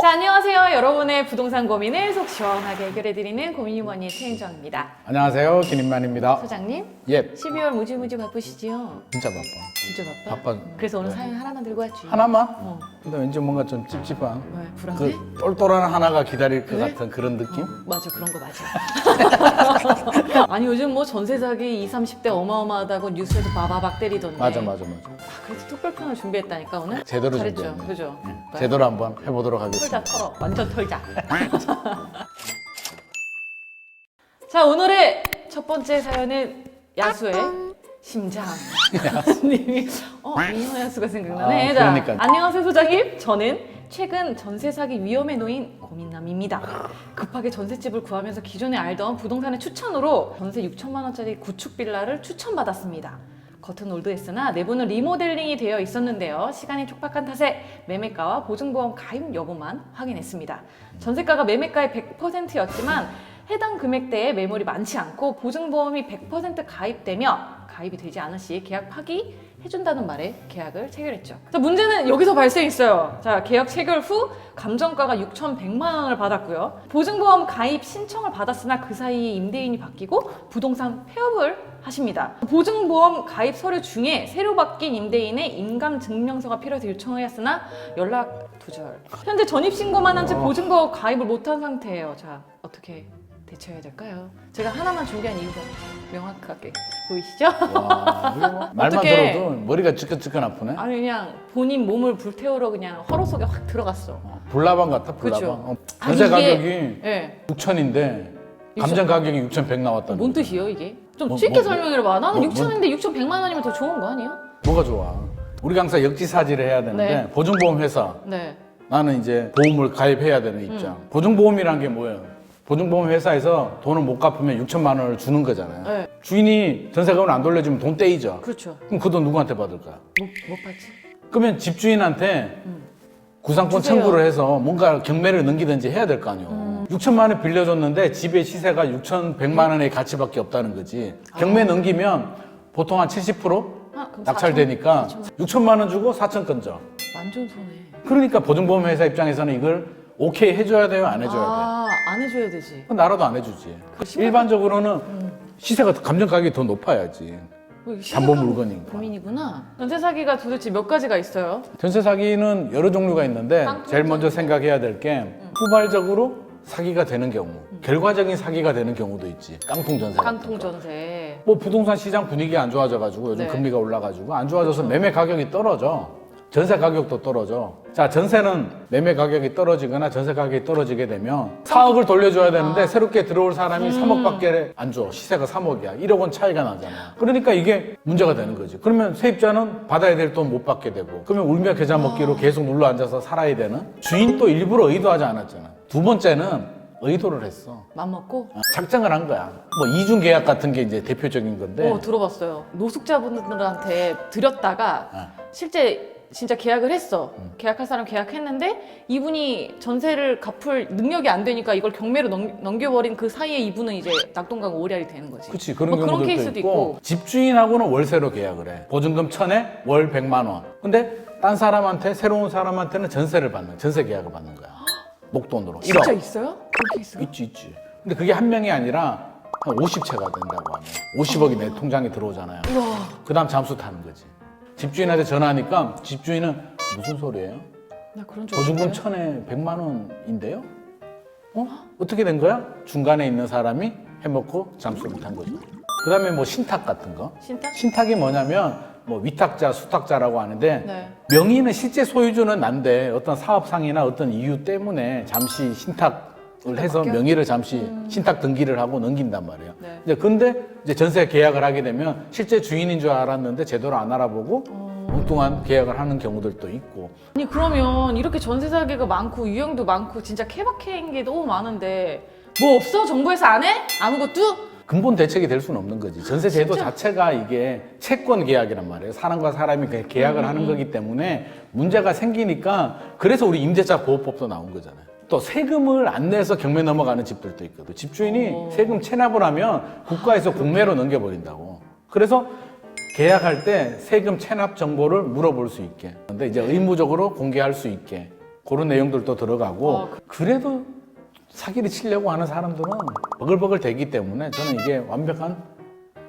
자, 안녕하세요. 여러분의 부동산 고민을 속 시원하게 해결해드리는 고민유머니의 최은정입니다. 안녕하세요. 김인만입니다. 소장님, 예, 12월 무지무지 바쁘시지요? 진짜 바빠. 진짜 바빠? 바빠. 그래서 오늘 네. 사연 하나만 들고 왔지. 하나만? 어. 근데 왠지 뭔가 좀 찝찝한 왜, 불안해? 그 똘똘한 하나가 기다릴 것? 같은 그런 느낌? 맞아, 그런 거 맞아. 아니, 요즘 뭐 전세 사기 20, 30대 어마어마하다고 뉴스에서 바바박 때리던데. 맞아, 맞아, 맞아. 아, 그래서 특별편을 준비했다니까, 오늘? 제대로 잘했죠? 준비했네. 그죠? 예, 네. 제대로 한번 해보도록 하겠습니다. 털자 털어. 완전 털자. 자 오늘의 첫 번째 사연은 야수의 심장. 님이 어 미녀 야수가 생각나네. 아, 자, 그러니까요. 안녕하세요 소장님. 저는 최근 전세 사기 위험에 놓인 고민남입니다. 급하게 전셋집을 구하면서 기존에 알던 부동산의 추천으로 전세 6천만 원짜리 구축 빌라를 추천받았습니다 겉은 올드했으나 내부는 리모델링이 되어 있었는데요. 시간이 촉박한 탓에 매매가와 보증보험 가입 여부만 확인했습니다. 전세가가 매매가의 100%였지만 해당 금액대에 매물이 많지 않고 보증보험이 100% 가입되며 가입이 되지 않은 시 계약 파기 해준다는 말에 계약을 체결했죠. 자, 문제는 여기서 발생했어요. 자, 계약 체결 후 감정가가 6,100만 원을 받았고요. 보증보험 가입 신청을 받았으나 그 사이에 임대인이 바뀌고 부동산 폐업을 하십니다. 보증보험 가입 서류 중에 새로 바뀐 임대인의 인감 증명서가 필요해서 요청하였으나 연락 두절. 현재 전입 신고만 한 채 보증보험 가입을 못한 상태예요. 자, 어떻게 대처해야 될까요? 제가 하나만 준비한 이유가 명확하게 보이시죠? 와, 이거 뭐 말만 어떡해. 들어도 머리가 찌끈찌끈 아프네. 아니 그냥 본인 몸을 불태우러 그냥 허로 속에 확 들어갔어. 어, 불나방 같아, 불나방. 그쵸. 어, 아니, 전세 이게- 가격이 예. 6천인데 감정 가격이 6,100 나왔다는 뭔 거지. 뜻이에요 이게? 좀 뭐, 쉽게 뭐, 설명해봐. 나는 뭐, 6천인데 6,100만 원이면 더 좋은 거 아니에요? 뭐가 좋아? 우리가 항상 역지사지를 해야 되는데 네. 보증보험 회사 네. 나는 이제 보험을 가입해야 되는 입장. 음. 보증보험이란 게 뭐예요? 보증보험 회사에서 돈을 못 갚으면 6천만 원을 주는 거잖아요. 네. 주인이 전세금을 안 돌려주면 돈 떼이죠. 그렇죠. 그럼 그 돈 누구한테 받을 거야? 못, 못 받지. 그러면 집주인한테 구상권 음. 주세요. 청구를 해서 뭔가 경매를 넘기든지 해야 될 거 아니에요. 음. 6천만 원 빌려줬는데 집의 시세가 6,100만 원의 가치밖에 없다는 거지. 경매 넘기면 보통 한 70% 아, 그럼 낙찰되니까 4천, 6천만 원 주고 4천 건져. 완전 손해. 그러니까 보증보험 회사 입장에서는 이걸 오케이 해줘야 돼요, 안 해줘야 돼요? 아, 안 해줘야 되지. 그건 나라도 안 해주지. 그 심각한- 일반적으로는 시세가 감정 가격이 더 높아야지. 뭐 담보 심각한 물건이니까. 고민이구나. 전세 사기가 도대체 몇 가지가 있어요? 전세 사기는 여러 종류가 있는데 제일 먼저 생각해야 될 게 후발적으로 사기가 되는 경우, 결과적인 사기가 되는 경우도 있지. 깡통 전세. 같은 깡통 거. 전세. 뭐 부동산 시장 분위기 안 좋아져가지고 요즘 네. 금리가 올라가지고 안 좋아져서 매매 가격이 떨어져. 전세 가격도 떨어져. 자, 전세는 매매 가격이 떨어지거나 전세 가격이 떨어지게 되면 4억을 돌려줘야 되는데 새롭게 들어올 사람이 3억밖에 안 줘. 시세가 3억이야. 1억 원 차이가 나잖아. 그러니까 이게 문제가 되는 거지. 그러면 세입자는 받아야 될 돈 못 받게 되고 그러면 울며 겨자 먹기로 계속 눌러 앉아서 살아야 되는 주인도 일부러 의도하지 않았잖아. 두 번째는 의도를 했어. 맘먹고? 어, 작정을 한 거야. 뭐 이중 계약 같은 게 이제 대표적인 건데. 어, 들어봤어요. 노숙자분들한테 드렸다가 아. 실제 진짜 계약을 했어. 계약할 사람 계약했는데 이분이 전세를 갚을 능력이 안 되니까 이걸 경매로 넘, 넘겨버린 그 사이에 이분은 이제 낙동강 오리알이 되는 거지. 그렇지 그런 뭐 그런 경우도 케이스도 있고. 집주인하고는 월세로 계약을 해 보증금 천에 월 100만 원 근데 딴 사람한테 새로운 사람한테는 전세를 받는 전세 계약을 받는 거야 목돈으로 진짜 1억 있어요? 그런 케이스? 있지 있지 근데 그게 한 명이 아니라 한 50채가 된다고 하면 50억이 내 통장에 들어오잖아요. 그 다음 잠수 타는 거지 집주인한테 전화하니까 집주인은 무슨 소리예요? 나 그런 줄 보증금. 천에 100만 원인데요? 어? 어떻게 된 거야? 중간에 있는 사람이 해먹고 잠수를 탄 거죠. 그 다음에 뭐 신탁 같은 거. 신탁? 신탁이 뭐냐면 뭐 위탁자, 수탁자라고 하는데 네. 명의는 실제 소유주는 난데 어떤 사업상이나 어떤 이유 때문에 잠시 신탁을 해서? 명의를 잠시 신탁 등기를 하고 넘긴단 말이에요. 네. 이제 근데 이제 전세 계약을 하게 되면 실제 주인인 줄 알았는데 제대로 안 알아보고 엉뚱한 계약을 하는 경우들도 있고 아니 그러면 이렇게 전세 사기가 많고 유형도 많고 진짜 케바케인 게 너무 많은데 뭐 없어? 정부에서 안 해? 아무것도? 근본 대책이 될 수는 없는 거지. 전세 제도 진짜? 자체가 이게 채권 계약이란 말이에요. 사람과 사람이 계약을 하는 거기 때문에 문제가 생기니까 그래서 우리 임대차 보호법도 나온 거잖아요. 또 세금을 안 내서 경매 넘어가는 집들도 있거든. 집주인이 어. 세금 체납을 하면 국가에서 공매로 넘겨버린다고. 그래서 계약할 때 세금 체납 정보를 물어볼 수 있게. 근데 이제 의무적으로 공개할 수 있게. 그런 내용들도 들어가고 어, 그래도 사기를 치려고 하는 사람들은 버글버글 되기 때문에 저는 이게 완벽한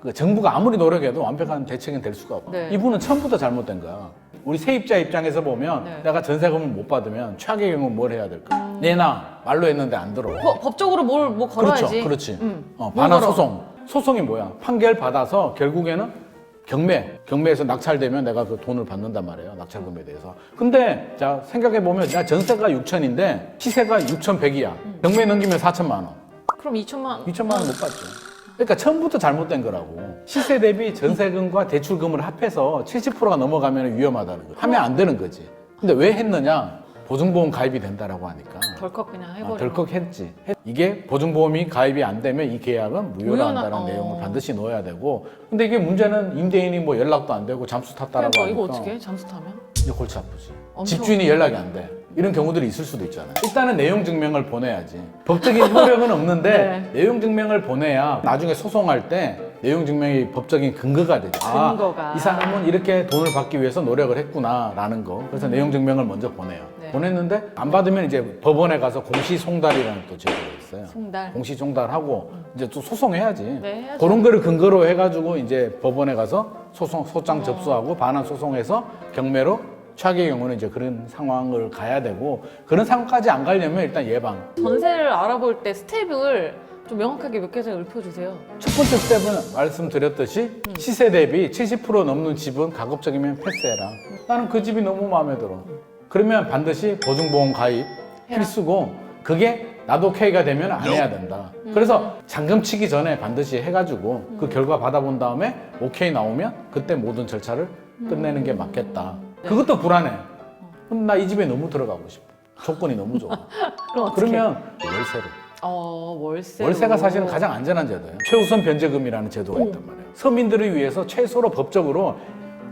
그 정부가 아무리 노력해도 완벽한 대책은 될 수가 없어. 네. 이분은 처음부터 잘못된 거야. 우리 세입자 입장에서 보면 네. 내가 전세금을 못 받으면 최악의 경우 뭘 해야 될까? 내놔 말로 했는데 안 들어. 법- 법적으로 뭘 뭐 걸어야지. 그렇죠, 그렇지. 음. 어, 뭘 반환 걸어? 소송. 소송이 뭐야? 판결 받아서 결국에는 경매, 경매에서 낙찰되면 내가 그 돈을 받는단 말이에요. 낙찰금에 대해서. 근데 자 생각해 보면 나 전세가 6천인데 시세가 6,100이야. 경매 넘기면 4천만 원. 그럼 2천만 2천만 원 못 받죠. 그러니까 처음부터 잘못된 거라고. 시세 대비 전세금과 대출금을 합해서 70%가 넘어가면 위험하다는 거예요. 하면 안 되는 거지. 근데 왜 했느냐? 보증보험 가입이 된다라고 하니까. 덜컥 그냥 해버려. 아, 덜컥 했지. 했- 이게 보증보험이 가입이 안 되면 이 계약은 무효라한다는 무효나- 어. 내용을 반드시 넣어야 되고. 근데 이게 문제는 임대인이 뭐 연락도 안 되고 잠수 탔다라고 그러니까 하니까 이거 어떻게 해? 잠수 타면? 이제 골치 아프지. 엄청- 집주인이 연락이 안 돼. 이런 경우들이 있을 수도 있잖아요. 일단은 내용 증명을 보내야지. 법적인 효력은 없는데 내용 증명을 보내야 나중에 소송할 때 내용 증명이 법적인 근거가 되죠. 근거가. 아, 이 사람은 이렇게 돈을 받기 위해서 노력을 했구나라는 거. 그래서 내용 증명을 먼저 보내요. 네. 보냈는데 안 받으면 이제 법원에 가서 공시송달이라는 또 제도가 있어요. 송달. 공시송달하고 이제 또 소송해야지. 네, 해야죠. 그런 거를 근거로 해가지고 이제 법원에 가서 소송 어. 소장 접수하고 반환 소송해서 경매로 최악의 경우는 이제 그런 상황을 가야 되고 그런 상황까지 안 가려면 일단 예방. 전세를 알아볼 때 스텝을 좀 명확하게 몇 개씩 읊어주세요. 첫 번째 스텝은 말씀드렸듯이 시세 대비 70% 넘는 집은 가급적이면 패스해라. 나는 그 집이 너무 마음에 들어. 그러면 반드시 보증보험 가입 필수고 그게 나도 K가 되면 안 해야 된다. 그래서 잔금 치기 전에 반드시 해가지고 그 결과 받아본 다음에 오케이 나오면 그때 모든 절차를 끝내는 게 맞겠다. 그것도 불안해. 나이 집에 너무 들어가고 싶어. 조건이 너무 좋아. 그럼 어떻게? 그러면 월세로. 어 월세. 월세가 사실은 가장 안전한 제도예요. 최우선 변제금이라는 제도가 있단 말이에요. 서민들을 위해서 최소로 법적으로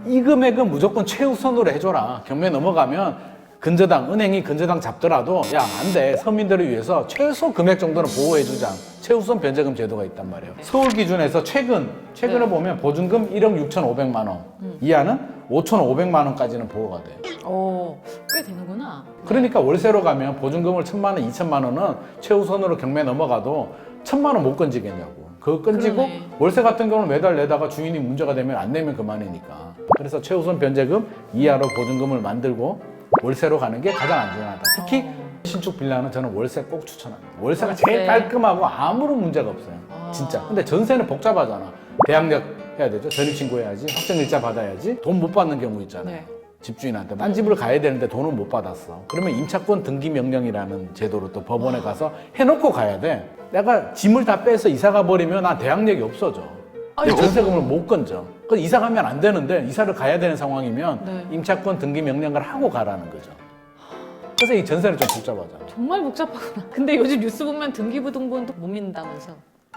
이 금액은 무조건 최우선으로 해줘라. 경매 넘어가면 근저당, 은행이 근저당 잡더라도 야, 안 돼. 서민들을 위해서 최소 금액 정도는 보호해주자. 최우선 변제금 제도가 있단 말이에요. 서울 기준에서 최근, 최근에 네. 보면 보증금 1억 6,500만 원 이하는 5,500만 원까지는 보호가 돼요. 어꽤 되는구나. 그러니까 월세로 가면 보증금을 천만 원, 이천만 원은 최우선으로 경매 넘어가도 천만 원 못 건지겠냐고. 그거 건지고 그러네. 월세 같은 경우는 매달 내다가 주인이 문제가 되면 안 내면 그만이니까. 그래서 최우선 변제금 이하로 보증금을 만들고 월세로 가는 게 가장 안전하다. 특히 어. 신축 빌라는 저는 월세 꼭 추천합니다. 월세가 월세. 제일 깔끔하고 아무런 문제가 없어요. 아. 진짜. 근데 전세는 복잡하잖아. 대학력 해야 되죠. 전입신고 해야지. 학생일자 받아야지. 돈 못 받는 경우 있잖아요. 네. 집주인한테 딴 집을 가야 되는데 돈을 못 받았어. 그러면 임차권 등기 명령이라는 제도로 또 법원에 가서 해놓고 가야 돼. 내가 짐을 다 빼서 이사 가 버리면 나 대항력이 없어져. 내 아이고. 전세금을 못 건져. 그 이사 가면 안 되는데 이사를 가야 되는 상황이면 네. 임차권 등기 명령을 하고 가라는 거죠. 그래서 이 전세는 좀 복잡하잖아. 정말 복잡하구나. 근데 요즘 뉴스 보면 등기부등본도 못 믿는다면서.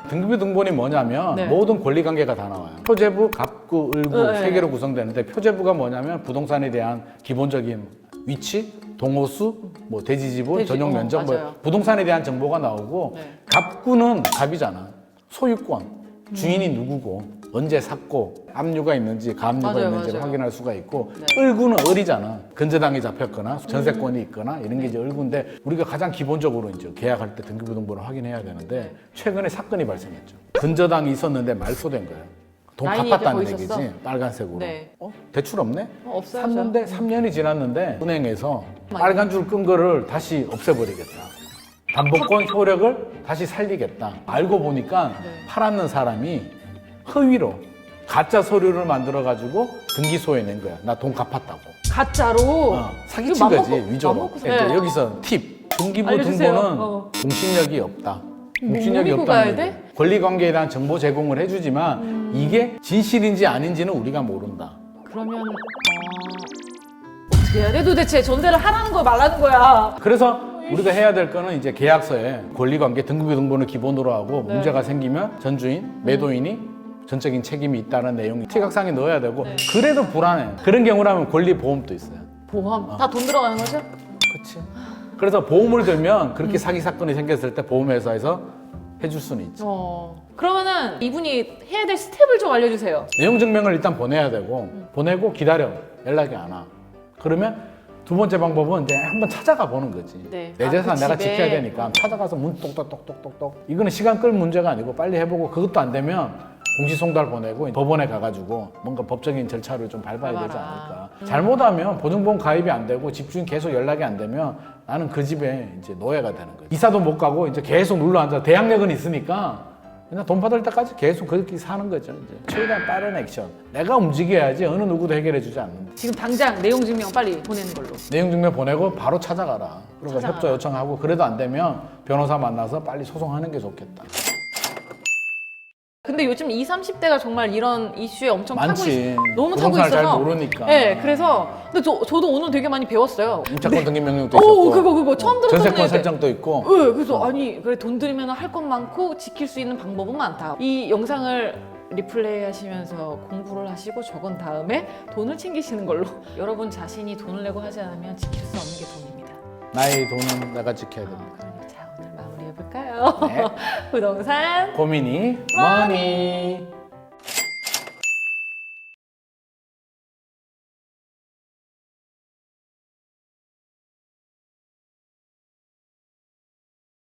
등기부 등본이 뭐냐면 네. 모든 권리 관계가 다 나와요. 표제부, 갑구, 을구 네. 세 개로 구성되는데 표제부가 뭐냐면 부동산에 대한 기본적인 위치, 동호수, 뭐 대지 지분, 대지- 전용 어, 면적, 뭐 맞아요. 부동산에 대한 정보가 나오고 네. 갑구는 갑이잖아. 소유권, 주인이 누구고 언제 샀고 압류가 있는지 가압류가 맞아요, 있는지를 맞아요. 확인할 수가 있고 네. 을구는 을이잖아. 근저당이 잡혔거나 전세권이 있거나 이런 게 이제 을구인데 우리가 가장 기본적으로 이제 계약할 때 등기부등본을 확인해야 되는데 최근에 사건이 발생했죠. 근저당이 있었는데 말소된 거예요. 돈 라인이 갚았다는 얘기지. 빨간색으로. 네. 어? 대출 없네? 어, 없어요. 샀는데 3년이 지났는데 은행에서. 빨간 줄 끈 거를 다시 없애버리겠다. 담보권 효력을 다시 살리겠다. 알고 보니까 네. 팔았는 사람이 허위로 가짜 서류를 만들어 가지고 등기소에 낸 거야. 나 돈 갚았다고. 가짜로. 어, 사기친 이거 거지 맘먹고- 위조로. 맘먹고- 이제 네. 여기서 팁. 등기부 알려주세요. 등본은 어. 공신력이 없다. 뭐 공신력이 믿고 없다는. 돼? 권리 관계에 대한 정보 제공을 해주지만 음. 이게 진실인지 아닌지는 우리가 모른다. 그러면 어... 어떻게 해야 돼 도대체 전세를 하라는 거야 말라는 거야. 그래서 우리가 해야 될 거는 이제 계약서에 권리관계 등급유 등본을 기본으로 하고 네. 문제가 생기면 전주인, 매도인이 전적인 책임이 있다는 내용이 티각상에 넣어야 되고 네. 그래도 불안해. 그런 경우라면 권리보험도 있어요. 보험 다 돈 들어가는 거죠? 그렇지. 그래서 보험을 들면 그렇게 사기 사건이 생겼을 때 보험회사에서 해줄 수는 있죠. 어. 그러면은 이분이 해야 될 스텝을 좀 알려주세요. 내용 증명을 일단 보내야 되고 보내고 기다려 연락이 안 와. 그러면 두 번째 방법은 이제 한번 찾아가 보는 거지. 네. 내 아, 재산 그 내가 집에. 지켜야 되니까 찾아가서 문 똑똑똑똑똑똑. 이거는 시간 끌 문제가 아니고 빨리 해보고 그것도 안 되면 공시송달 보내고 법원에 가가지고 뭔가 법적인 절차를 좀 밟아야 되지. 않을까. 잘못하면 보증보험 가입이 안 되고 집주인 계속 연락이 안 되면 나는 그 집에 이제 노예가 되는 거지. 이사도 못 가고 이제 계속 눌러 앉아. 대항력은 있으니까 그냥 돈 받을 때까지 계속 그렇게 사는 거죠. 이제 최대한 빠른 액션. 내가 움직여야지 어느 누구도 해결해 주지 않는다. 지금 당장 내용 증명 빨리 보내는 걸로. 내용 증명 보내고 바로 찾아가라. 그리고 찾아가라. 협조 요청하고 그래도 안 되면 변호사 만나서 빨리 소송하는 게 좋겠다. 근데 요즘 20, 30대가 정말 이런 이슈에 엄청 타고 많지. 있, 너무 타고 부동산을 있어서. 잘 모르니까. 네, 그래서 근데 저, 저도 오늘 되게 많이 배웠어요. 임차권 등기 명령도 오, 있었고. 그거, 그거. 처음 들었던 전세권 얘기. 설정도 있고. 네, 그래서 아니 그래 돈 들이면 할 것 많고 지킬 수 있는 방법은 많다. 이 영상을 리플레이 하시면서 공부를 하시고 적은 다음에 돈을 챙기시는 걸로 여러분 자신이 돈을 내고 하지 않으면 지킬 수 없는 게 돈입니다. 나의 돈은 내가 지켜야 어, 됩니다. 그러니까 자 오늘 해 볼까요? 네. 부동산 고민이 머니. 머니.